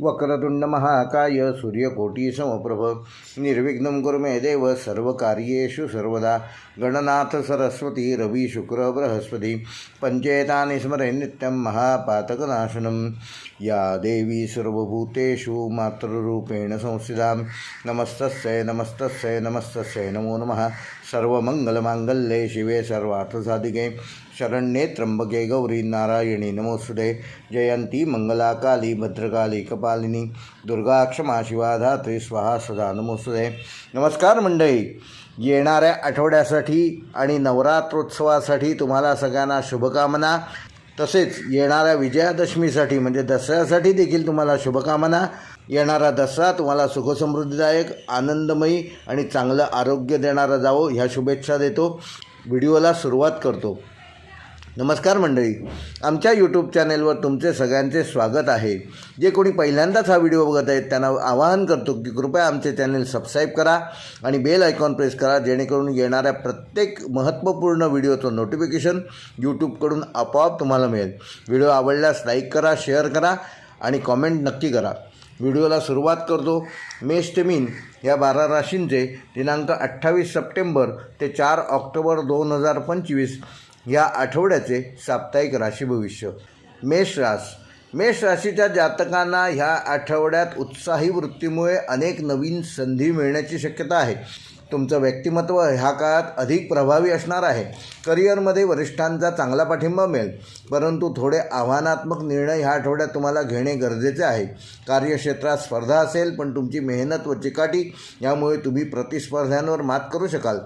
वक्रतुंड महाकाय सूर्यकोटी समप्रभ निर्विघ्न कुरु मे देव सर्वकार्येषु सर्वदा। गणनाथ सरस्वती रवी शुक्र बृहस्पती। पञ्चेतानि स्मरे नित्यं महापातकनाशनं या देवी सर्वभूतेषु मातृरूपेण संस्थितां नमस्तस्यै नमस्तस्यै नमस्तस्यै। नमो नमः। सर्वमङ्गलमाङ्गल्ये शिवे सर्वार्थसाधिके। शरण्ये त्र्यंबके गौरी नारायणी नमोस्तुते जयंती मंगलाकाली भद्रकाली कपालिनी दुर्गा क्षमा शिवाधात्री स्वाहा सदा नमोसुदे नमस्कार मंडळी। येणाऱ्या आठवड्यासाठी आणि नवरात्रोत्सवासाठी तुम्हाला सगळ्यांना शुभकामना। तसेच येणाऱ्या विजयादशमीसाठी म्हणजे दसऱ्यासाठी देखील तुम्हाला शुभकामना। येणारा दसरा तुम्हाला सुखसमृद्धीदायक आनंदमयी आणि चांगलं आरोग्य देणारा जावो ह्या शुभेच्छा देतो। व्हिडिओला सुरुवात करतो। नमस्कार मंडळी. आमच्या यूट्यूब चॅनेलवर तुमचे सगळ्यांचे स्वागत आहे. जे कोणी पहिल्यांदाच हा व्हिडिओ बघत आहेत त्यांना आवाहन करतो की कृपया आमचे चॅनेल सबस्क्राईब करा आणि बेल आयकॉन प्रेस करा जेणेकरून येणाऱ्या प्रत्येक महत्त्वपूर्ण व्हिडिओचं नोटिफिकेशन यूट्यूबकडून आपोआप तुम्हाला मिळेल. व्हिडिओ आवडल्यास लाईक करा शेअर करा आणि कॉमेंट नक्की करा. व्हिडिओला सुरुवात करतो. मेष ते मीन या बारा राशींचे दिनांक अठ्ठावीस सप्टेंबर ते चार ऑक्टोबर दोन हजार पंचवीस या आठवड्याचे साप्ताहिक राशी भविष्य. मेष रास मेष राशीच्या जातकांना ह्या आठवड्यात उत्साही वृत्तीमुळे अनेक नवीन संधी मिळण्याची शक्यता आहे. तुमचं व्यक्तिमत्व ह्या काळात अधिक प्रभावी असणार आहे. करिअरमध्ये वरिष्ठांचा चांगला पाठिंबा मिळेल. परंतु थोडे आव्हानात्मक निर्णय ह्या आठवड्यात तुम्हाला घेणे गरजेचे आहे. कार्यक्षेत्रात स्पर्धा असेल पण तुमची मेहनत व चिकाटी यामुळे तुम्ही प्रतिस्पर्ध्यांवर मात करू शकाल.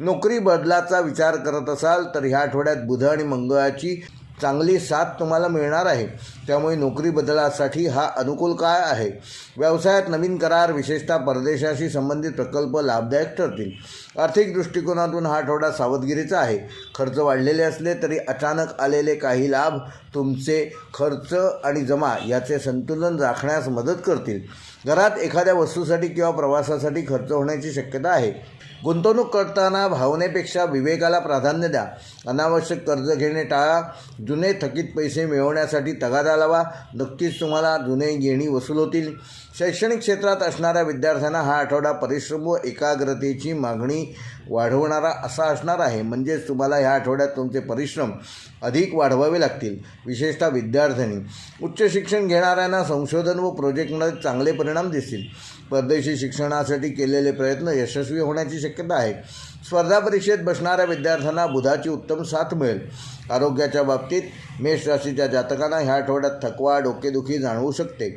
नोकरी बदलाचा विचार करत असाल तर ह्या आठवड्यात बुध आणि मंगळाची चांगली साथ तुम्हाला मिळणार आहे. त्यामुळे नोकरी बदलासाठी हा अनुकूल काळ आहे. व्यवसायात नवीन करार विशेषतः परदेशाशी संबंधित प्रकल्प लाभदायक ठरतील. आर्थिक दृष्टिकोनातून हा आठवडा सावधगिरीचा आहे. खर्च वाढलेले असले तरी अचानक आलेले काही लाभ तुमचे खर्च आणि जमा याचे संतुलन राखण्यास मदत करतील. घरात एखाद्या वस्तूसाठी किंवा प्रवासासाठी खर्च होण्याची शक्यता आहे. गुंतवणूक करताना भावनेपेक्षा विवेकाला प्राधान्य द्या. अनावश्यक कर्ज घेणे टाळा. जुने थकीत पैसे मिळवण्यासाठी तगादा लावा. नक्कीच तुम्हाला जुने घेणी वसूल होतील. शैक्षणिक क्षेत्रात असणाऱ्या विद्यार्थ्यांना हा आठवडा परिश्रम व एकाग्रतेची मागणी वाढवणारा असा असणार आहे. म्हणजेच तुम्हाला ह्या आठवड्यात तुमचे परिश्रम अधिक वाढवावे लागतील विशेषतः विद्यार्थ्यांनी. उच्च शिक्षण घेणाऱ्यांना संशोधन व प्रोजेक्टमध्ये चांगले परिणाम दिसतील. परदेशी शिक्षणासाठी केलेले प्रयत्न यशस्वी होण्याची शक्यता आहे. स्पर्धा परीक्षेत बसणाऱ्या विद्यार्थ्यांना बुधाची उत्तम साथ मिळेल. आरोग्याच्या बाबतीत मेष राशीच्या जातकांना ह्या आठवड्यात थकवा डोकेदुखी जाणवू शकते.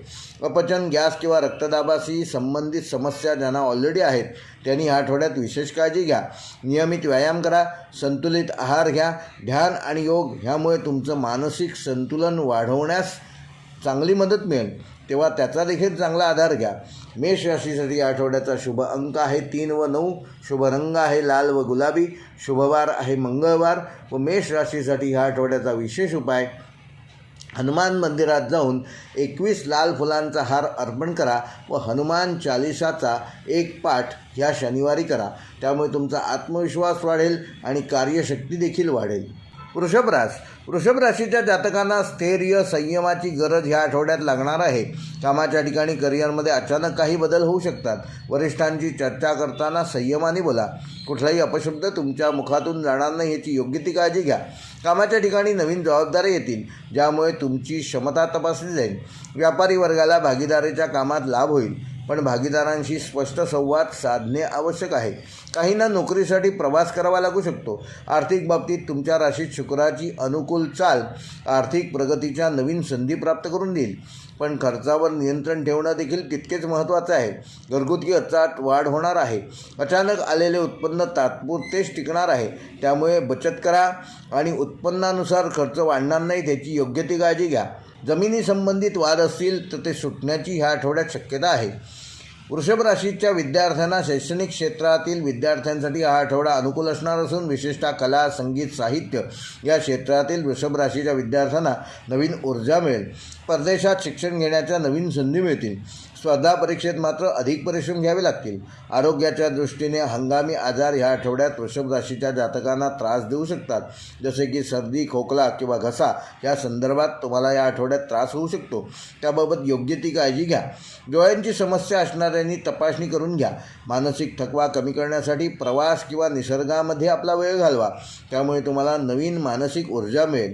अपचन गॅस किंवा रक्तदाबाशी संबंधित समस्या ज्यांना ऑलरेडी आहेत त्यांनी ह्या आठवड्यात विशेष काळजी घ्या. नियमित व्यायाम करा संतुलित आहार घ्या ध्यान आणि योग ह्यामुळे तुमचं मानसिक संतुलन वाढवण्यास चांगली मदत मिळेल. तेव्हा त्याचा देखील चांगला आधार घ्या. मेष राशीसाठी या आठवड्याचा शुभ अंक आहे. तीन व नऊ शुभ रंग आहे लाल व गुलाबी शुभवार आहे मंगळवार. व मेष राशीसाठी ह्या आठवड्याचा विशेष उपाय हनुमान मंदिरात जाऊन एकवीस लाल फुलांचा हार अर्पण करा व हनुमान चालिसाचा एक पाठ ह्या शनिवारी करा. त्यामुळे तुमचा आत्मविश्वास वाढेल आणि कार्यशक्ती देखील वाढेल. वृषभ वृषभ राशीच्या जातकांना स्थैर्य संयमाची गरज ह्या आठवड्यात लागणार आहे. कामाच्या ठिकाणी करिअरमध्ये अचानक काही बदल होऊ शकतात. वरिष्ठांची चर्चा करताना संयमाने बोला. कुठलाही अपशब्द तुमच्या मुखातून जाणार नाही याची योग्य ती काळजी घ्या. कामाच्या ठिकाणी नवीन जबाबदाऱ्या येतील ज्यामुळे तुमची क्षमता तपासली जाईल. व्यापारी वर्गाला भागीदारीच्या कामात लाभ होईल. पण भागीदारांशी स्पष्ट संवाद साधणे आवश्यक आहे. काहींना नोकरीसाठी प्रवास करावा लागू शकतो. आर्थिक बाबतीत तुमच्या राशीत शुक्राची अनुकूल चाल आर्थिक प्रगतीच्या नवीन संधी प्राप्त करून देईल. पण खर्चावर नियंत्रण ठेवणं देखील तितकेच महत्त्वाचं आहे. घरगुती अचाट वाढ होणार आहे. अचानक आलेले उत्पन्न तात्पुरतेच टिकणार आहे. त्यामुळे बचत करा आणि उत्पन्नानुसार खर्च वाढणार नाही त्याची योग्य ती काळजी घ्या. जमिनीसंबंधित वाद असतील तर ते सुटण्याची ह्या आठवड्यात शक्यता आहे. वृषभ राशीच्या विद्यार्थ्यांना शैक्षणिक क्षेत्रातील विद्यार्थ्यांसाठी हा आठवडा अनुकूल असणार असून विशेषतः कला संगीत साहित्य या क्षेत्रातील वृषभ राशीच्या विद्यार्थ्यांना नवीन ऊर्जा मिळेल. परदेशात शिक्षण घेण्याच्या नवीन संधी मिळतील. स्पर्धा परीक्षेत मात्र अधिक परिश्रम घ्यावे लागतील. आरोग्याच्या दृष्टीने हंगामी आजार ह्या आठवड्यात वृषभ राशीच्या जातकांना त्रास देऊ शकतात. जसे की सर्दी खोकला किंवा घसा या संदर्भात तुम्हाला या आठवड्यात त्रास होऊ शकतो. त्याबाबत योग्य ती काळजी घ्या. डोळ्यांची समस्या असणाऱ्यांनी तपासणी करून घ्या. मानसिक थकवा कमी करण्यासाठी प्रवास किंवा निसर्गामध्ये आपला वेळ घालवा. त्यामुळे तुम्हाला नवीन मानसिक ऊर्जा मिळेल.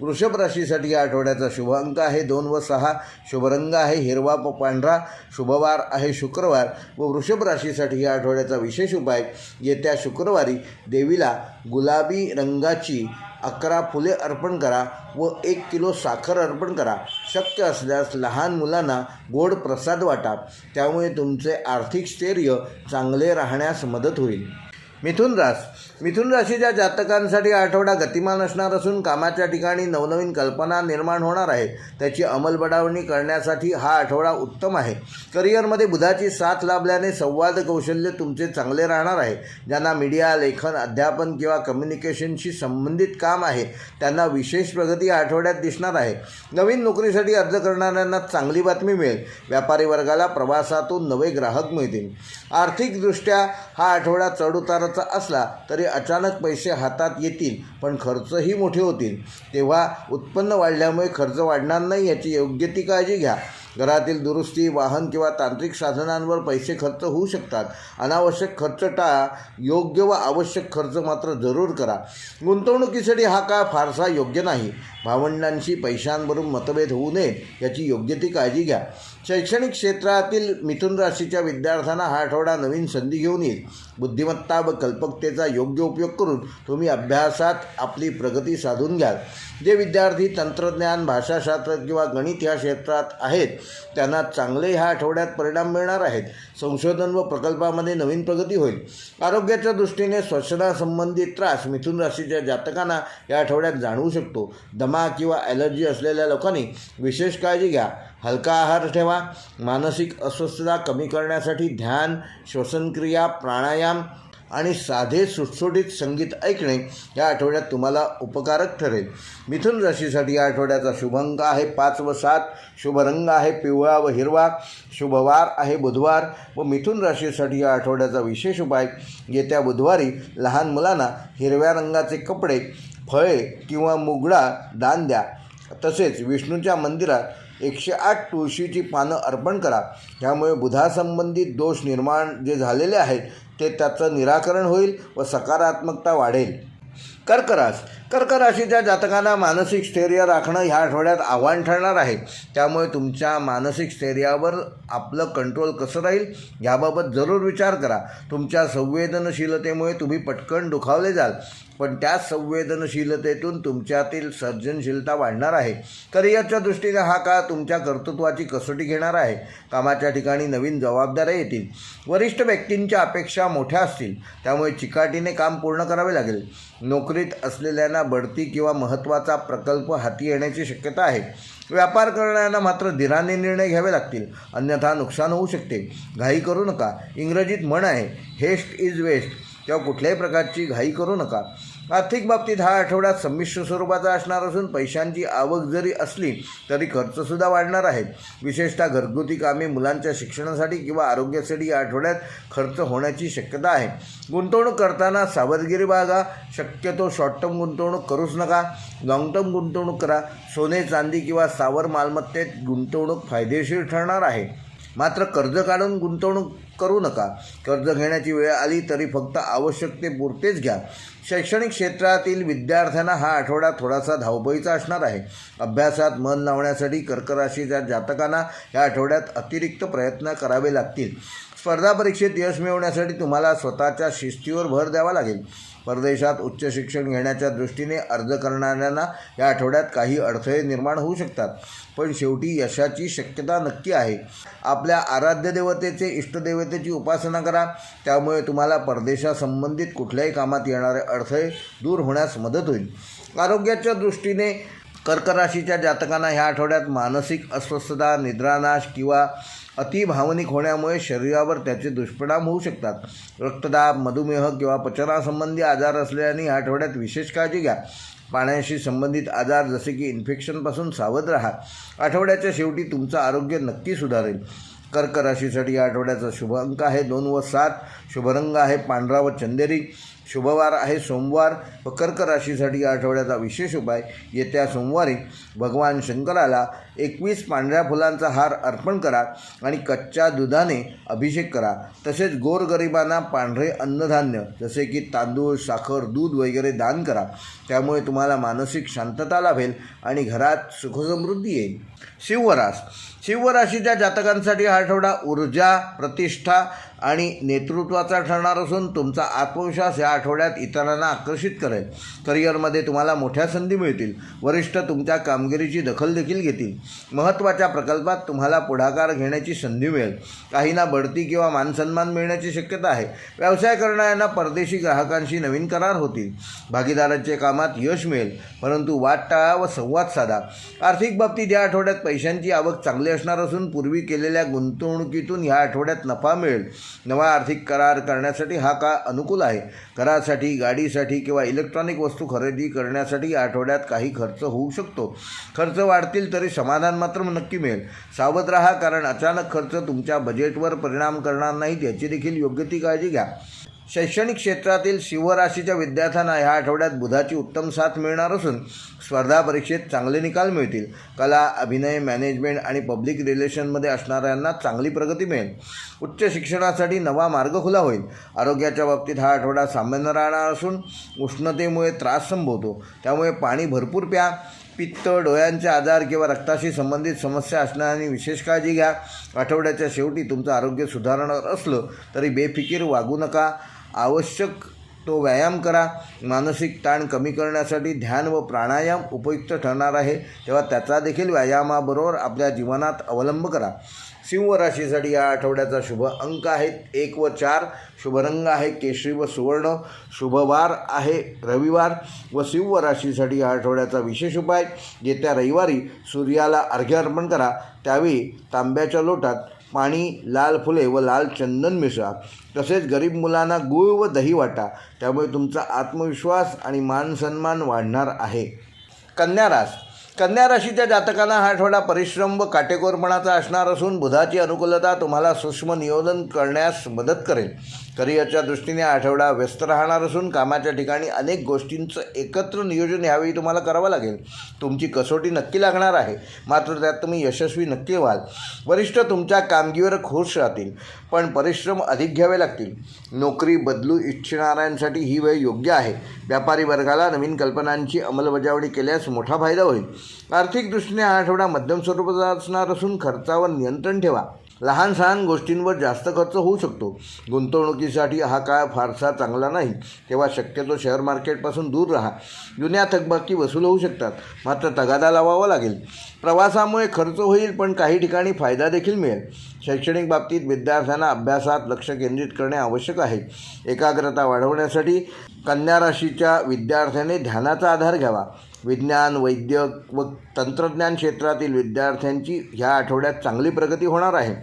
वृषभ राशीसाठी या आठवड्याचा शुभ अंक आहे. दोन व सहा शुभरंग आहे. हिरवा व पांढरा शुभवार आहे. शुक्रवार व वृषभ राशीसाठी या आठवड्याचा विशेष उपाय येत्या शुक्रवारी देवीला गुलाबी रंगाची अकरा फुले अर्पण करा व एक किलो साखर अर्पण करा. शक्य असल्यास लहान मुलांना गोड प्रसाद वाटा. त्यामुळे तुमचे आर्थिक स्थैर्य चांगले राहण्यास मदत होईल. मिथुन रास मिथुन राशीच्या जातकांसाठी आठवडा गतिमान असणार असून कामाच्या ठिकाणी नवनवीन कल्पना निर्माण होणार आहे. त्याची अंमलबजावणी करण्यासाठी हा आठवडा उत्तम आहे. करिअरमध्ये बुधाची साथ लाभल्याने संवाद कौशल्य तुमचे चांगले राहणार आहे. ज्यांना मीडिया लेखन अध्यापन किंवा कम्युनिकेशनशी संबंधित काम आहे त्यांना विशेष प्रगती आठवड्यात दिसणार आहे. नवीन नोकरीसाठी अर्ज करणाऱ्यांना चांगली बातमी मिळेल. व्यापारी वर्गाला प्रवासातून नवे ग्राहक मिळतील. आर्थिकदृष्ट्या हा आठवडा चढउताराचा असला तरी अचानक पैसे हातात येतील पण खर्चही मोठे होतील. तेव्हा उत्पन्न वाढल्यामुळे खर्च वाढणार नाही याची योग्य ती काळजी घ्या. घरातील दुरुस्ती वाहन किंवा तांत्रिक साधनांवर पैसे खर्च होऊ शकतात. अनावश्यक खर्च टाळा. योग्य व आवश्यक खर्च मात्र जरूर करा. गुंतवणुकीसाठी हा काळ फारसा योग्य नाही. भावंडांशी पैशांवरून मतभेद होऊ नये याची योग्य ती काळजी घ्या. शैक्षणिक क्षेत्रातील मिथुन राशीच्या विद्यार्थ्यांना हा आठवडा नवीन संधी घेऊन येईल. बुद्धिमत्ता व कल्पकतेचा योग्य उपयोग करून तुम्ही अभ्यासात आपली प्रगती साधून घ्याल. जे विद्यार्थी तंत्रज्ञान भाषाशास्त्र किंवा गणित या क्षेत्रात आहेत त्यांना चांगले ह्या आठवड्यात परिणाम मिळणार आहेत. संशोधन व प्रकल्पामध्ये नवीन प्रगती होईल. आरोग्याच्या दृष्टीने श्वसनासंबंधित त्रास मिथुन राशीच्या जातकांना या आठवड्यात जाणवू शकतो. दमा किंवा ॲलर्जी असलेल्या लोकांनी विशेष काळजी घ्या. हलका आहार ठेवा. मानसिक अस्वस्थता कमी करण्यासाठी ध्यान श्वसनक्रिया प्राणायाम आणि साधे सुटसुटीत संगीत ऐकणे या आठवड्यात तुम्हाला उपकारक ठरेल. मिथुन राशीसाठी या आठवड्याचा शुभंक आहे पाच व सात. शुभ रंग आहे पिवळा व हिरवा. शुभवार आहे बुधवार व मिथुन राशीसाठी या आठवड्याचा विशेष उपाय. येत्या बुधवारी लहान मुलांना हिरव्या रंगाचे कपडे फळे किंवा मुगडा दान द्या. तसेच विष्णूच्या मंदिरात एकशे आठ तुळशीची पानं अर्पण करा. त्यामुळे बुधासंबंधित दोष निर्माण जे झालेले आहेत ते त्याचं निराकरण होईल व सकारात्मकता वाढेल. कर्करास. कर्क राशीच्या जातकांना मानसिक स्थैर्य राखणं ह्या आठवड्यात आव्हान ठरणार आहे. त्यामुळे तुमच्या मानसिक स्थैर्यावर आपलं कंट्रोल कसं राहील याबाबत जरूर विचार करा. तुमच्या संवेदनशीलतेमुळे तुम्ही पटकन दुखावले जाल. पण त्याच संवेदनशीलतेतून तुमच्यातील सर्जनशीलता वाढणार आहे. करिअरच्या दृष्टीने हा काळ तुमच्या कर्तृत्वाची कसोटी घेणार आहे. कामाच्या ठिकाणी नवीन जबाबदाऱ्या येतील. वरिष्ठ व्यक्तींच्या अपेक्षा मोठ्या असतील. त्यामुळे चिकाटीने काम पूर्ण करावे लागेल. नोकरीत असलेल्यांना बढती किंवा महत्त्वाचा प्रकल्प हाती येण्याची शक्यता आहे. व्यापार करणाऱ्यांना मात्र धीराने निर्णय घ्यावे लागतील. अन्यथा नुकसान होऊ शकते. घाई करू नका. इंग्रजीत म्हण आहे हेस्ट इज वेस्ट. तेव्हा कुठल्याही प्रकारची घाई करू नका. आर्थिक बाबतीत हा आठवडा संमिश्र स्वरूपाचा असणार असून पैशांची आवक जरी असली तरी खर्चसुद्धा वाढणार आहेत विशेषतः घरगुती कामे मुलांच्या शिक्षणासाठी किंवा आरोग्यासाठी या आठवड्यात खर्च होण्याची शक्यता आहे. गुंतवणूक करताना सावधगिरी बाळगा. शक्यतो शॉर्ट टर्म गुंतवणूक करूच नका. लाँग टर्म गुंतवणूक करा. सोने चांदी किंवा सावर मालमत्तेत गुंतवणूक फायदेशीर ठरणार आहे. मात्र कर्ज काढून गुंतवणूक करू नका. कर्ज घेण्याची वेळ आली तरी फक्त आवश्यकतेपुरतेच घ्या. शैक्षणिक क्षेत्रातील विद्यार्थ्यांना हा आठवडा थोडासा धावपळीचा असणार आहे. अभ्यासात मन लावण्यासाठी कर्कराशीच्या जातकांना या आठवड्यात अतिरिक्त प्रयत्न करावे लागतील. स्पर्धा परीक्षेत यश मिळवण्यासाठी तुम्हाला स्वतःच्या शिस्तीवर भर द्यावा लागेल. परदेशात उच्च शिक्षण घेण्याच्या दृष्टीने अर्ज करणाऱ्यांना या आठवड्यात काही अडथळे निर्माण होऊ शकतात. पण शेवटी यशाची शक्यता नक्की आहे. आपल्या आराध्य देवतेचे इष्टदेवतेची उपासना करा. त्यामुळे तुम्हाला परदेशासंबंधित कुठल्याही कामात येणारे अडथळे दूर होण्यास मदत होईल. आरोग्याच्या दृष्टीने कर्कराशीच्या जातकांना ह्या आठवड्यात मानसिक अस्वस्थता निद्रानाश किंवा अतिभावनिक होण्यामुळे शरीरावर त्याचे दुष्परिणाम होऊ शकतात. रक्तदाब मधुमेह किंवा पचनासंबंधी आजार असल्याने या आठवड्यात विशेष काळजी घ्या. पाण्याशी संबंधित आजार जसे की इन्फेक्शनपासून सावध राहा. आठवड्याच्या शेवटी तुमचं आरोग्य नक्की सुधारेल. कर्क राशीसाठी या आठवड्याचा शुभ अंक आहे. दोन व सात. शुभरंग आहे पांढरा व चंदेरी. शुभवार आहे. सोमवार व कर्क राशीसाठी या आठवड्याचा विशेष उपाय. येत्या सोमवारी भगवान शंकराला एकवीस पांढऱ्या फुलांचा हार अर्पण करा आणि कच्च्या दुधाने अभिषेक करा. तसेच गोरगरिबांना पांढरे अन्नधान्य जसे की तांदूळ साखर दूध वगैरे दान करा. त्यामुळे तुम्हाला मानसिक शांतता लाभेल आणि घरात सुखसमृद्धी येईल. शिवरास शिवराशीच्या जातकांसाठी हा आठवडा ऊर्जा प्रतिष्ठा आणि नेतृत्वाचा ठरणार असून तुमचा आत्मविश्वास या आठवड्यात इतरांना आकर्षित करेल. करिअरमध्ये तुम्हाला मोठ्या संधी मिळतील. वरिष्ठ तुमच्या कामगिरीची दखल देखील घेतील. महत्त्वाच्या प्रकल्पात तुम्हाला पुढाकार घेण्याची संधी मिळेल. काहींना बढती किंवा मानसन्मान मिळण्याची शक्यता आहे. व्यवसाय करणाऱ्यांना परदेशी ग्राहकांशी नवीन करार होतील. भागीदारांचे कामात यश मिळेल परंतु वाट टाळा व संवाद साधा. आर्थिक बाबतीत या आठवड्यात पैशांची आवक चांगली असणार असून पूर्वी केलेल्या गुंतवणुकीतून ह्या आठवड्यात नफा मिळेल. नवा आर्थिक करार करण्यासाठी हा काळ अनुकूल आहे. घरासाठी गाडीसाठी किंवा इलेक्ट्रॉनिक वस्तू खरेदी करण्यासाठी या आठवड्यात काही खर्च होऊ शकतो. खर्च वाढतील तरी समाधान मात्र नक्की मिळेल. सावध राहा कारण अचानक खर्च तुमच्या बजेटवर परिणाम करणार नाहीत याची देखील योग्य ती काळजी घ्या. शैक्षणिक क्षेत्रातील शिवराशीच्या विद्यार्थ्यांना ह्या आठवड्यात बुधाची उत्तम साथ मिळणार असून स्पर्धा परीक्षेत चांगले निकाल मिळतील. कला अभिनय मॅनेजमेंट आणि पब्लिक रिलेशनमध्ये असणाऱ्यांना चांगली प्रगती मिळेल. उच्च शिक्षणासाठी नवा मार्ग खुला होईल. आरोग्याच्या बाबतीत हा आठवडा सामान्य राहणार असून उष्णतेमुळे त्रास संभवतो. त्यामुळे पाणी भरपूर प्या. पित्त डोळ्यांचे आजार किंवा रक्ताशी संबंधित समस्या असणाऱ्यांनी विशेष काळजी घ्या. आठवड्याच्या शेवटी तुमचं आरोग्य सुधारणार असलं तरी बेफिकीर वागू नका. आवश्यक तो व्यायाम करा. मानसिक ताण कमी करण्यासाठी ध्यान व प्राणायाम उपयुक्त ठरणार आहे. तेव्हा त्याचा देखील व्यायामाबरोबर आपल्या जीवनात अवलंब करा. सिंह राशीसाठी या आठवड्याचा शुभ अंक आहेत. एक व चार शुभरंग आहे केशरी व सुवर्ण शुभवार आहे. रविवार व सिंह राशीसाठी या आठवड्याचा विशेष उपाय येत्या रविवारी सूर्याला अर्घ्य अर्पण करा. त्यावेळी तांब्याच्या लोटात पाणी लाल फुले व लाल चंदन मिसळा तसेच गरीब मुलांना गूळ व दही वाटा. त्यामुळे तुमचा आत्मविश्वास आणि मानसन्मान वाढणार आहे. कन्या रास. कन्या राशीच्या जातकांना हा आठवडा परिश्रम व काटेकोरपणाचा असणार असून बुधाची अनुकूलता तुम्हाला सूक्ष्म नियोजन करण्यास मदत करेल. करिअरच्या दृष्टीने आठवडा व्यस्त राहणार असून कामाच्या ठिकाणी अनेक गोष्टींचं एकत्र नियोजन यावेळी तुम्हाला करावं लागेल. तुमची कसोटी नक्की लागणार आहे. मात्र त्यात तुम्ही यशस्वी नक्की व्हाल. वरिष्ठ तुमच्या कामगिरीवर खुश राहतील पण परिश्रम अधिक घ्यावे लागतील. नोकरी बदलू इच्छिणाऱ्यांसाठी ही वेळ योग्य आहे. व्यापारी वर्गाला नवीन कल्पनांची अंमलबजावणी केल्यास मोठा फायदा होईल. आर्थिक दृष्टीने हा आठवडा मध्यम स्वरूपाचा असणार असून खर्चावर नियंत्रण ठेवा. लहान सहान गोष्टींवर जास्त खर्च होऊ शकतो. गुंतवणुकीसाठी हा काळ फारसा चांगला नाही. तेव्हा शक्यतो शेअर मार्केटपासून दूर राहा. जुन्या थकबाकी वसूल होऊ शकतात. मात्र तगादा लावावा लागेल. प्रवासामुळे खर्च होईल पण काही ठिकाणी फायदा देखील मिळेल. शैक्षणिक बाबतीत विद्यार्थ्यांना अभ्यासात लक्ष केंद्रित करणे आवश्यक आहे. एकाग्रता वाढवण्यासाठी कन्या राशीच्या विद्यार्थ्याने ध्यानाचा आधार घ्यावा. विज्ञान वैद्यक व तंत्रज्ञान क्षेत्रातील विद्यार्थ्यांची ह्या आठवड्यात चांगली प्रगती होणार आहे.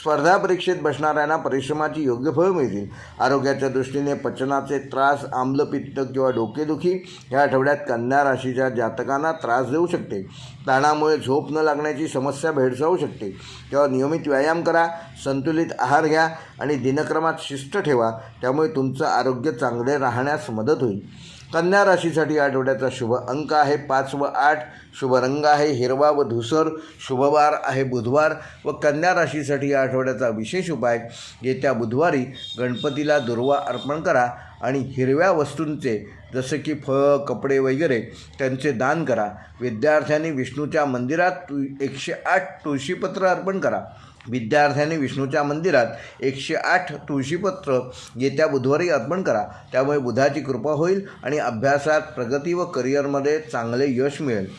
स्पर्धा परीक्षेत बसणाऱ्यांना परिश्रमाची योग्य फळ मिळतील. आरोग्याच्या दृष्टीने पचनाचे त्रास आम्लपित्त किंवा डोकेदुखी ह्या आठवड्यात कन्या राशीच्या जातकांना त्रास देऊ शकते. ताणामुळे झोप न लागण्याची समस्या भेडसावू शकते. तेव्हा नियमित व्यायाम करा संतुलित आहार घ्या आणि दिनक्रमात शिस्त ठेवा. त्यामुळे तुमचं आरोग्य चांगले राहण्यास मदत होईल. कन्या राशीसाठी आठवड्याचा शुभ अंक आहे. पाच व आठ शुभ रंग आहे. हिरवा व धुसर शुभवार आहे बुधवार व कन्या राशीसाठी या आठवड्याचा विशेष उपाय येत्या बुधवारी गणपतीला दुर्वा अर्पण करा आणि हिरव्या वस्तूंचे जसे की फळ कपडे वगैरे त्यांचे दान करा. विद्यार्थ्यांनी विष्णूच्या मंदिरात एकशे आठ तुळशीपत्र अर्पण करा. विद्यार्थ्यांनी विष्णूच्या मंदिरात एकशे आठ तुळशीपत्र येत्या बुधवारी अर्पण करा. त्यामुळे बुधाची कृपा होईल आणि अभ्यासात प्रगती व करिअरमध्ये चांगले यश मिळेल.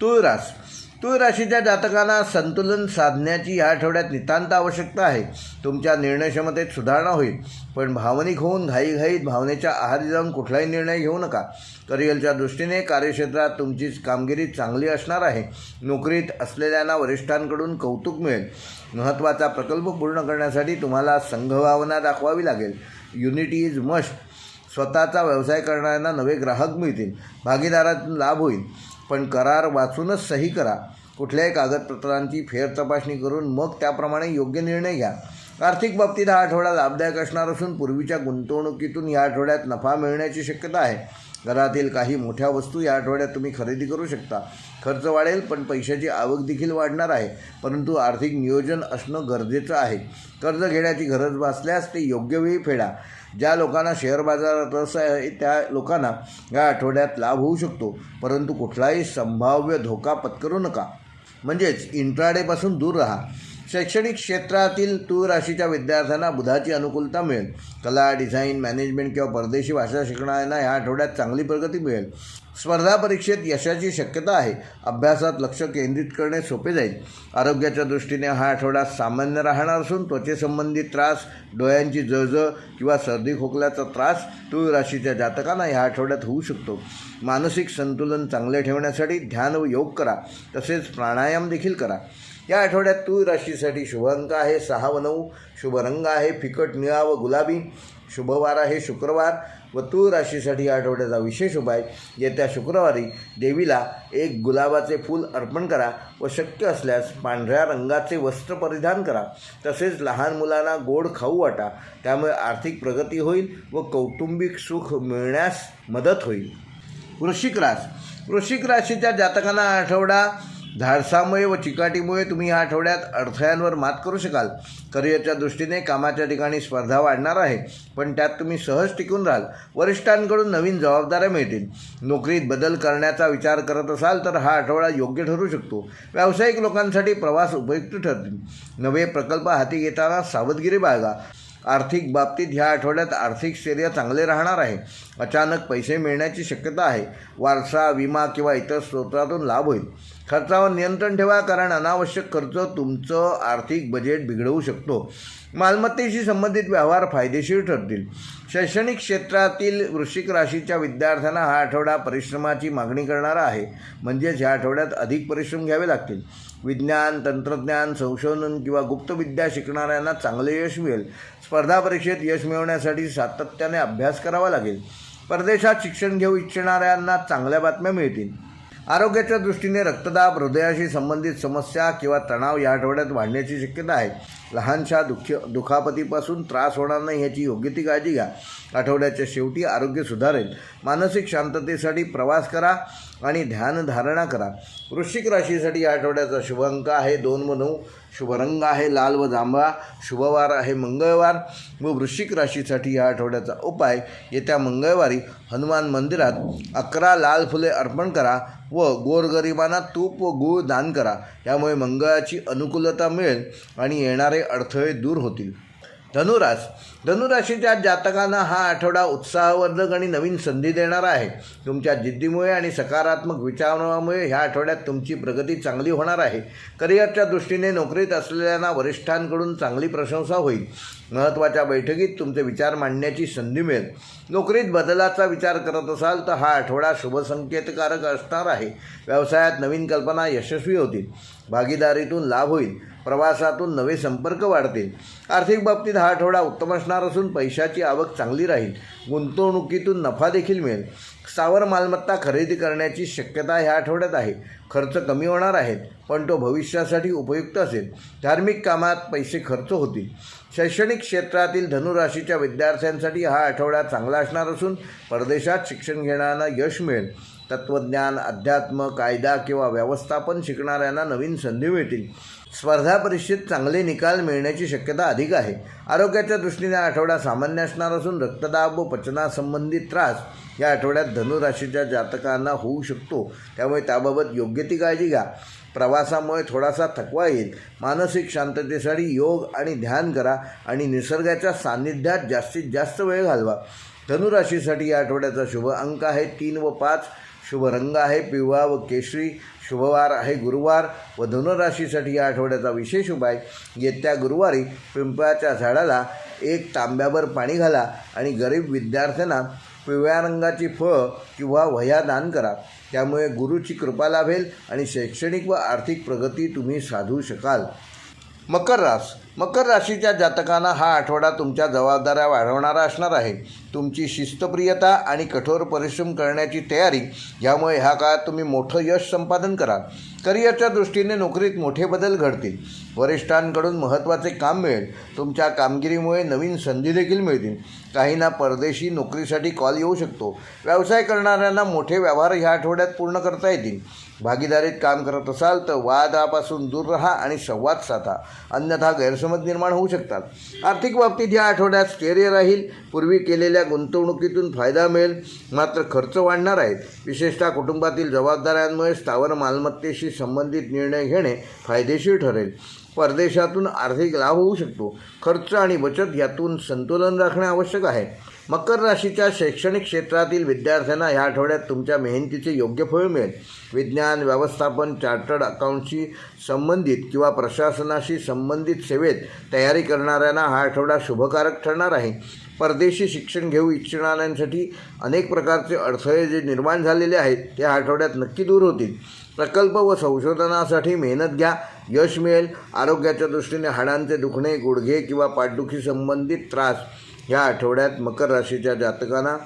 तुळरास तूळ राशीच्या जातकांना संतुलन साधण्याची या आठवड्यात नितांत आवश्यकता आहे. तुमच्या निर्णयक्षमतेत सुधारणा होईल. पण भावनिक होऊन घाईघाईत भावनेच्या आहारी जाऊन कुठलाही निर्णय घेऊ नका. करिअरच्या दृष्टीने कार्यक्षेत्रात तुमची कामगिरी चांगली असणार आहे. नोकरीत असलेल्यांना वरिष्ठांकडून कौतुक मिळेल. महत्त्वाचा प्रकल्प पूर्ण करण्यासाठी तुम्हाला संघभावना दाखवावी लागेल. युनिटी इज मस्ट स्वतःचा व्यवसाय करणाऱ्यांना नवे ग्राहक मिळतील. भागीदारातून लाभ होईल. पण करार वाचूनच सही करा. कुठल्याही कागदपत्रांची फेरतपासणी करून मग त्याप्रमाणे योग्य निर्णय घ्या. आर्थिक बाबतीत हा आठवडा लाभदायक असणार असून पूर्वीच्या गुंतवणुकीतून या आठवड्यात नफा मिळण्याची शक्यता आहे. घरातील काही मोठ्या वस्तू या आठवड्यात तुम्ही खरेदी करू शकता. खर्च वाढेल पण पैशाची आवक देखील वाढणार आहे. परंतु आर्थिक नियोजन असणं गरजेचं आहे. कर्ज घेण्याची गरज भासल्यास ते योग्य वेळी फेडा. ज्या लोकांना शेअर बाजारात रस आहे त्या लोकांना या आठवड्यात लाभ होऊ शकतो. परंतु कुठलाही संभाव्य धोका पत्करू नका. म्हणजेच इंट्राडेपासून दूर राहा. शैक्षणिक क्षेत्रातील तू राशीच्या विद्यार्थ्यांना बुधाची अनुकूलता मिळेल. कला डिझाईन मॅनेजमेंट किंवा परदेशी भाषा शिकणाऱ्यांना या आठवड्यात चांगली प्रगती मिळेल. स्पर्धा परीक्षेत यशाची शक्यता आहे. अभ्यासात लक्ष केंद्रित करणे सोपे जाईल. आरोग्याच्या दृष्टीने हा आठवडा सामान्य राहणार असून त्वचेसंबंधी त्रास डोळ्यांची जळजळ किंवा सर्दी खोकल्याचा त्रास तूळ राशीच्या जातकांना ह्या आठवड्यात होऊ शकतो. मानसिक संतुलन चांगले ठेवण्यासाठी ध्यान व योग करा. तसेच प्राणायाम देखील करा. या आठवड्यात तूळ राशीसाठी शुभ अंक आहे. सहा व नऊ शुभ रंग आहे. फिकट निळा व गुलाबी. शुभवार आहे शुक्रवार व तूळ राशीसाठी या आठवड्याचा विशेष उपाय येत्या शुक्रवारी देवीला एक गुलाबाचे फूल अर्पण करा व शक्य असल्यास पांढऱ्या रंगाचे वस्त्र परिधान करा. तसेच लहान मुलांना गोड खाऊ वाटा. त्यामुळे आर्थिक प्रगती होईल व कौटुंबिक सुख मिळण्यास मदत होईल. वृश्चिक रास वृश्चिक राशीच्या जातकांना आठवडा धाडसामुळे व चिकाटीमुळे तुम्ही या आठवड्यात अडथळ्यांवर मात करू शकाल. करिअरच्या दृष्टीने कामाच्या ठिकाणी स्पर्धा वाढणार आहे पण त्यात तुम्ही सहज टिकून राहाल. वरिष्ठांकडून नवीन जबाबदाऱ्या मिळतील. नोकरीत बदल करण्याचा विचार करत असाल तर हा आठवडा योग्य ठरू शकतो. व्यावसायिक लोकांसाठी प्रवास उपयुक्त ठरतील. नवे प्रकल्प हाती घेताना सावधगिरी बाळगा. आर्थिक बाबतीत ह्या आठवड्यात आर्थिक स्थैर्य चांगले राहणार आहे. अचानक पैसे मिळण्याची शक्यता आहे. वारसा विमा किंवा इतर स्रोतातून लाभ होईल. खर्चावर नियंत्रण ठेवा कारण अनावश्यक खर्च तुमचं आर्थिक बजेट बिघडवू शकतो. मालमत्तेशी संबंधित व्यवहार फायदेशीर ठरतील. शैक्षणिक क्षेत्रातील वृश्चिक राशीच्या विद्यार्थ्यांना हा आठवडा परिश्रमाची मागणी करणारा आहे. म्हणजेच ह्या आठवड्यात अधिक परिश्रम घ्यावे लागतील. विज्ञान तंत्रज्ञान संशोधन किंवा गुप्तविद्या शिकणाऱ्यांना चांगले यश मिळेल. स्पर्धा परीक्षेत यश मिळवण्यासाठी सातत्याने अभ्यास करावा लागेल. परदेशात शिक्षण घेऊ इच्छिणाऱ्यांना चांगल्या बातम्या मिळतील. आरोग्याच्या दृष्टीने रक्तदाब हृदयाशी संबंधित समस्या किंवा तणाव या आठवड्यात वाढण्याची शक्यता आहे. लहानशा दुःख दुखापतीपासून त्रास होणार नाही याची योग्य ती काळजी घ्या. आठवड्याच्या शेवटी आरोग्य सुधारेल. मानसिक शांततेसाठी प्रवास करा आणि ध्यानधारणा करा. वृश्चिक राशीसाठी या आठवड्याचा शुभ अंक आहे. दोन म्हणू शुभ रंग आहे लाल व जांभळा शुभवार आहे मंगळवार. व वृश्चिक राशीसाठी या आठवड्याचा उपाय येत्या मंगळवारी हनुमान मंदिरात अकरा लाल फुले अर्पण करा व गोरगरिबांना तूप व गूळ दान करा. यामुळे मंगळाची अनुकूलता मिळेल आणि येणारे अडथळे दूर होतील. धनुरास धनुराशीच्या जातकांना हा आठवडा उत्साहवर्धक आणि नवीन संधी देणारा आहे. तुमच्या जिद्दीमुळे आणि सकारात्मक विचारामुळे ह्या आठवड्यात तुमची प्रगती चांगली होणार आहे. करिअरच्या दृष्टीने नोकरीत असलेल्यांना वरिष्ठांकडून चांगली प्रशंसा होईल. महत्त्वाच्या बैठकीत तुमचे विचार मांडण्याची संधी मिळेल. नोकरीत बदलाचा विचार करत असाल तर हा आठवडा शुभसंकेतकारक असणार आहे. व्यवसायात नवीन कल्पना यशस्वी होतील. भागीदारीतून लाभ होईल. प्रवासातून नवे संपर्क वाढतील. आर्थिक बाबतीत हा आठवडा उत्तम असणार असून पैशाची आवक चांगली राहील. गुंतवणुकीतून नफा देखील मिळेल. स्थावर मालमत्ता खरेदी करण्याची शक्यता ह्या आठवड्यात आहे. खर्च कमी होणार आहेत पण तो भविष्यासाठी उपयुक्त असेल. धार्मिक कामात पैसे खर्च होतील. शैक्षणिक क्षेत्रातील धनुराशीच्या विद्यार्थ्यांसाठी हा आठवडा चांगला असणार असून परदेशात शिक्षण घेणाऱ्यांना यश मिळेल. तत्त्वज्ञान अध्यात्म कायदा किंवा व्यवस्थापन शिकणाऱ्यांना नवीन संधी मिळतील. स्पर्धा परीक्षेत चांगले निकाल मिळण्याची शक्यता अधिक आहे. आरोग्याच्या दृष्टीने आठवडा सामान्य असणार असून रक्तदाब व पचनासंबंधित त्रास या आठवड्यात धनुराशीच्या जातकांना होऊ शकतो. त्यामुळे त्याबाबत योग्य ती काळजी घ्या. प्रवासामुळे थोडासा थकवा येईल. मानसिक शांततेसाठी योग आणि ध्यान करा आणि निसर्गाच्या सान्निध्यात जास्तीत जास्त वेळ घालवा. धनुराशीसाठी या आठवड्याचा शुभ अंक आहे तीन व पाच. शुभ रंग आहे पिवळा व केशरी. शुभवार आहे गुरुवार व धनुराशीसाठी या आठवड्याचा विशेष उपाय. येत्या गुरुवारी पिंपळाच्या झाडाला एक तांब्याभर पाणी घाला आणि गरीब विद्यार्थ्यांना पिवळ्या रंगाची फळं किंवा वह्या दान करा. त्यामुळे गुरुची कृपा लाभेल आणि शैक्षणिक व आर्थिक प्रगती तुम्ही साधू शकाल. मकर रास. मकर राशीच्या जातकांना हा आठवडा तुमच्या जबाबदाऱ्या वाढवणारा असणार आहे. तुमची शिस्तप्रियता आणि कठोर परिश्रम करण्याची तयारी यामुळे ह्या काळात तुम्ही मोठं यश संपादन करा करिअरच्या दृष्टीने नोकरीत मोठे बदल घडतील. वरिष्ठांकडून महत्त्वाचे काम मिळेल. तुमच्या कामगिरीमुळे नवीन संधी देखील मिळतील. काहींना परदेशी नोकरीसाठी कॉल येऊ शकतो. व्यवसाय करणाऱ्यांना मोठे व्यवहार ह्या आठवड्यात पूर्ण करता येतील. भागीदारीत काम करत असाल तर वादापासून दूर राहा आणि संवाद साधा. अन्यथा गैरसमज निर्माण होऊ शकतात. आर्थिक बाबतीत या आठवड्यात स्थैर्य राहील. पूर्वी केलेल्या गुंतवणुकीतून फायदा मिळेल. मात्र खर्च वाढणार आहेत. विशेषतः कुटुंबातील जबाबदाऱ्यांमुळे स्थावर मालमत्तेशी संबंधित निर्णय घेणे फायदेशीर ठरेल. परदेशातून आर्थिक लाभ होऊ शकतो. खर्च आणि बचत यातून संतुलन राखणे आवश्यक आहे. मकर राशीच्या शैक्षणिक क्षेत्रातील विद्यार्थ्यांना ह्या आठवड्यात तुमच्या मेहनतीचे योग्य फळ मिळेल. विज्ञान व्यवस्थापन चार्टर्ड अकाउंटशी संबंधित किंवा प्रशासनाशी संबंधित सेवेत तयारी करणाऱ्यांना हा आठवडा शुभकारक ठरणार आहे. परदेशी शिक्षण घेऊ इच्छिणाऱ्यांसाठी अनेक प्रकारचे अडथळे जे निर्माण झालेले आहेत ते आठवड्यात नक्की दूर होतील. प्रकल्प व संशोधनासाठी मेहनत घ्या. यश मिळेल. आरोग्याच्या दृष्टीने हाडांचे दुखणे गुडघे किंवा पाठदुखी संबंधित त्रास ह्या आठवड्यात मकर राशीच्या जातकांना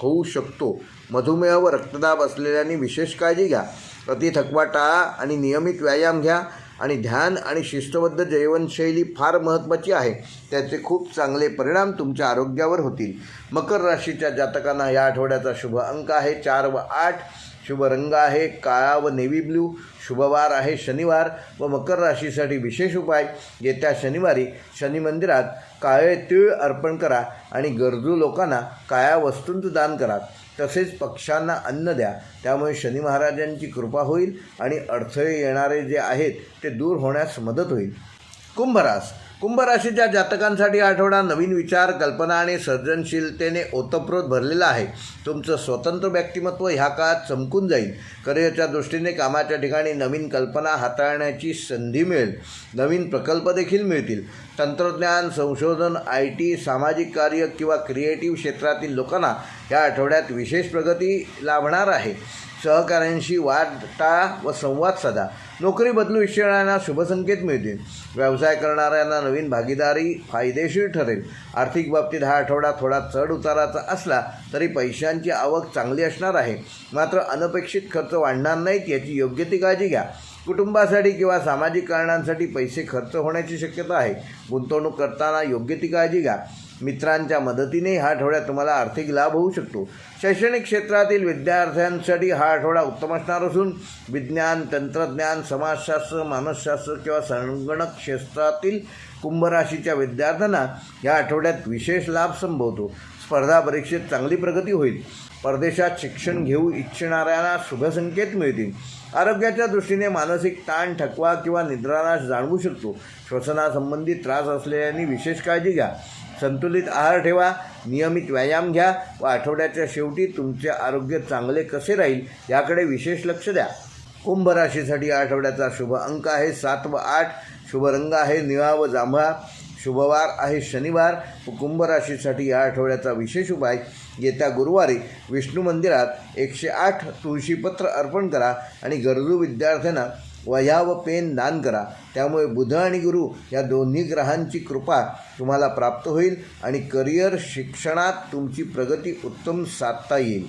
होऊ शकतो. मधुमेह व रक्तदाब असलेल्यांनी विशेष काळजी घ्या. अति थकवा टाळा आणि नियमित व्यायाम घ्या आणि ध्यान आणि शिस्तबद्ध जीवनशैली फार महत्त्वाची आहे. त्याचे खूप चांगले परिणाम तुमच्या आरोग्यावर होतील. मकर राशीच्या जातकांना या आठवड्याचा शुभ अंक आहे. चार व आठ शुभ रंग आहे काळा व नेव्ही ब्लू शुभवार आहे शनिवार व मकर राशीसाठी विशेष उपाय. येत्या शनिवारी शनी मंदिरात काळे तीळ अर्पण करा आणि गरजू लोकांना काळ्या वस्तूंचं दान करा. तसेच पक्ष्यांना अन्न द्या. त्यामुळे शनी महाराजांची कृपा होईल आणि अडथळे येणारे जे आहेत ते दूर होण्यास मदत होईल. कुंभरास कुंभराशीच्या जातकांसाठी आठवडा नवीन विचार कल्पना आणि सर्जनशीलतेने ओतप्रोत भरलेला आहे. तुमचं स्वतंत्र व्यक्तिमत्व ह्या काळात चमकून जाईल. करिअरच्या दृष्टीने कामाच्या ठिकाणी नवीन कल्पना हाताळण्याची संधी मिळेल. नवीन प्रकल्प देखील मिळतील. तंत्रज्ञान संशोधन आय टी सामाजिक कार्य किंवा क्रिएटिव्ह क्षेत्रातील लोकांना या आठवड्यात विशेष प्रगती लाभणार आहे. सहकाऱ्यांशी वाद टाळा व संवाद साधा. नोकरी बदलू इच्छिणाऱ्यांना शुभसंकेत मिळतील. व्यवसाय करणाऱ्यांना नवीन भागीदारी फायदेशीर ठरेल. आर्थिक बाबतीत हा आठवडा थोडा चढ उताराचा असला तरी पैशांची आवक चांगली असणार आहे. मात्र अनपेक्षित खर्च वाढणार नाहीत याची योग्य ती काळजी घ्या. कुटुंबासाठी किंवा सामाजिक कारणांसाठी पैसे खर्च होण्याची शक्यता आहे. गुंतवणूक करताना योग्य ती काळजी घ्या. मित्रांच्या मदतीने हा आठवड्यात तुम्हाला आर्थिक लाभ होऊ शकतो. शैक्षणिक क्षेत्रातील विद्यार्थ्यांसाठी हा आठवडा उत्तम असणार असून विज्ञान तंत्रज्ञान समाजशास्त्र मानसशास्त्र किंवा संगणक क्षेत्रातील कुंभराशीच्या विद्यार्थ्यांना या आठवड्यात विशेष लाभ संभवतो. स्पर्धा परीक्षेत चांगली प्रगती होईल. परदेशात शिक्षण घेऊ इच्छिणाऱ्यांना शुभसंकेत मिळतील. आरोग्याच्या दृष्टीने मानसिक ताण थकवा किंवा निद्रानाश जाणवू शकतो. श्वसनासंबंधी त्रास असलेल्यांनी विशेष काळजी घ्या. संतुलित आहार ठेवा नियमित व्यायाम घ्या. व आठवड्याच्या शेवटी तुमचे आरोग्य चांगले कसे राहील याकडे विशेष लक्ष द्या. कुंभ राशीसाठी या आठवड्याचा शुभ अंक आहे सात व आठ. शुभ रंग आहे निळा व जांभळा. शुभवार आहे शनिवार. व कुंभ राशीसाठी या आठवड्याचा विशेष उपाय येत्या गुरुवारी विष्णू मंदिरात एकशे आठ तुळशीपत्र अर्पण करा आणि गरजू विद्यार्थ्यांना वह्या व पेन दान करा. त्यामुळे बुध आणि गुरु या दोन्ही ग्रहांची कृपा तुम्हाला प्राप्त होईल आणि करिअर शिक्षणात तुमची प्रगती उत्तम साधता येईल.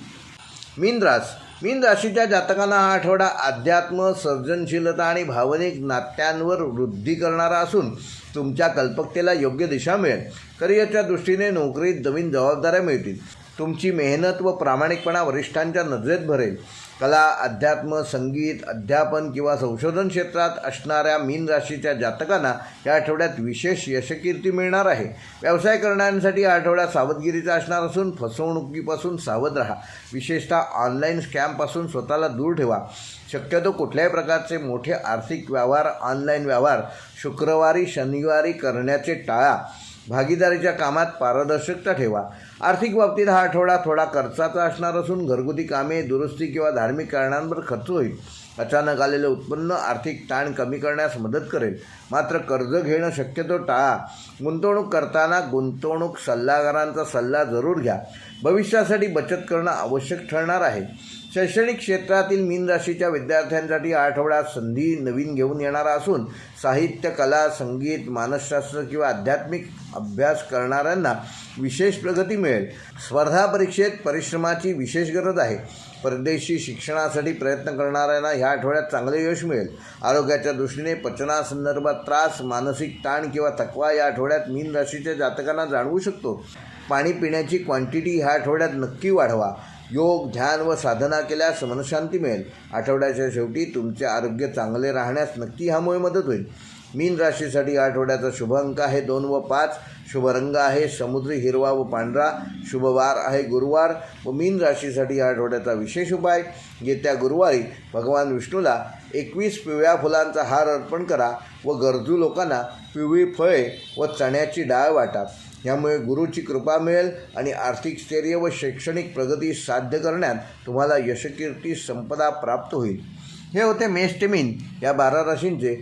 मीन रास. मीन राशीच्या जातकांना हा आठवडा अध्यात्म सर्जनशीलता आणि भावनिक नात्यांवर वृद्धी करणारा असून तुमच्या कल्पकतेला योग्य दिशा मिळेल. करिअरच्या दृष्टीने नोकरीत नवीन जबाबदाऱ्या मिळतील. तुमची मेहनत व प्रामाणिकपणा वरिष्ठांच्या नजरेत भरेल. कला अध्यात्म संगीत अध्यापन किंवा संशोधन क्षेत्रात असणाऱ्या मीन राशीच्या जातकांना या आठवड्यात विशेष यशकीर्ती मिळणार आहे. व्यवसाय करणाऱ्यांसाठी या आठवड्यात सावधगिरीचा असणार असून फसवणुकीपासून सावध राहा. विशेषतः ऑनलाईन स्कॅमपासून स्वतःला दूर ठेवा. शक्यतो कुठल्याही प्रकारचे मोठे आर्थिक व्यवहार ऑनलाईन व्यवहार शुक्रवारी शनिवारी करण्याचे टाळा. भागीदारीच्या कामात पारदर्शकता ठेवा. आर्थिक बाबतीत हा आठवडा थोडा खर्चाचा असणार असून घरगुती कामे दुरुस्ती किंवा धार्मिक कारणांवर खर्च होईल. अचानक आलेलं उत्पन्न आर्थिक ताण कमी करण्यास मदत करेल. मात्र कर्ज घेणं शक्यतो टाळा. गुंतवणूक करताना गुंतवणूक सल्लागारांचा सल्ला जरूर घ्या. भविष्यासाठी बचत करणं आवश्यक ठरणार आहे. शैक्षणिक क्षेत्रातील मीन राशीच्या विद्यार्थ्यांसाठी आठवड्यात संधी नवीन घेऊन येणारा असून साहित्य कला संगीत मानसशास्त्र किंवा आध्यात्मिक अभ्यास करणाऱ्यांना विशेष प्रगती मिळेल. स्पर्धा परीक्षेत परिश्रमाची विशेष गरज आहे. परदेशी शिक्षणासाठी प्रयत्न करणाऱ्यांना ह्या आठवड्यात चांगले यश मिळेल. आरोग्याच्या दृष्टीने पचनासंदर्भात त्रास मानसिक ताण किंवा थकवा या आठवड्यात मीन राशीच्या जातकांना जाणवू शकतो. पाणी पिण्याची क्वांटिटी ह्या आठवड्यात नक्की वाढवा. योग ध्यान व साधना केल्यास मनशांती मिळेल. आठवड्याच्या शेवटी तुमचे आरोग्य चांगले राहण्यास नक्की ह्यामुळे मदत होईल. मीन राशीसाठी या आठवड्याचा शुभ अंक आहे दोन व पाच. शुभ रंग आहे समुद्री हिरवा व पांढरा. शुभ वार आहे गुरुवार. व मीन राशीसाठी या आठवड्याचा विशेष उपाय येत्या गुरुवारी भगवान विष्णूला एकवीस पिवळ्या फुलांचा हार अर्पण करा व गरजू लोकांना पिवळी फळे व चण्याची डाळ वाटा. यामुळे गुरुची कृपा मिळेल आणि आर्थिक स्थैर्य व शैक्षणिक प्रगती साध्य करण्यात तुम्हाला यशकीर्ती संपदा प्राप्त होईल. हे होते मेस्टेमिन या बारा राशींचे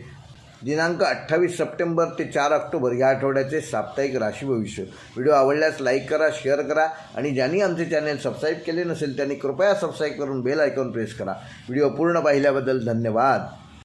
दिनांक अठ्ठावीस सप्टेंबर ते चार ऑक्टोबर या आठवड्याचे साप्ताहिक राशी भविष्य. व्हिडिओ आवडल्यास लाईक करा शेअर करा आणि ज्यांनी आमचे चॅनेल सबस्क्राईब केले नसेल त्यांनी कृपया सबस्क्राईब करून बेल आयकॉन प्रेस करा. व्हिडिओ पूर्ण पाहिल्याबद्दल धन्यवाद.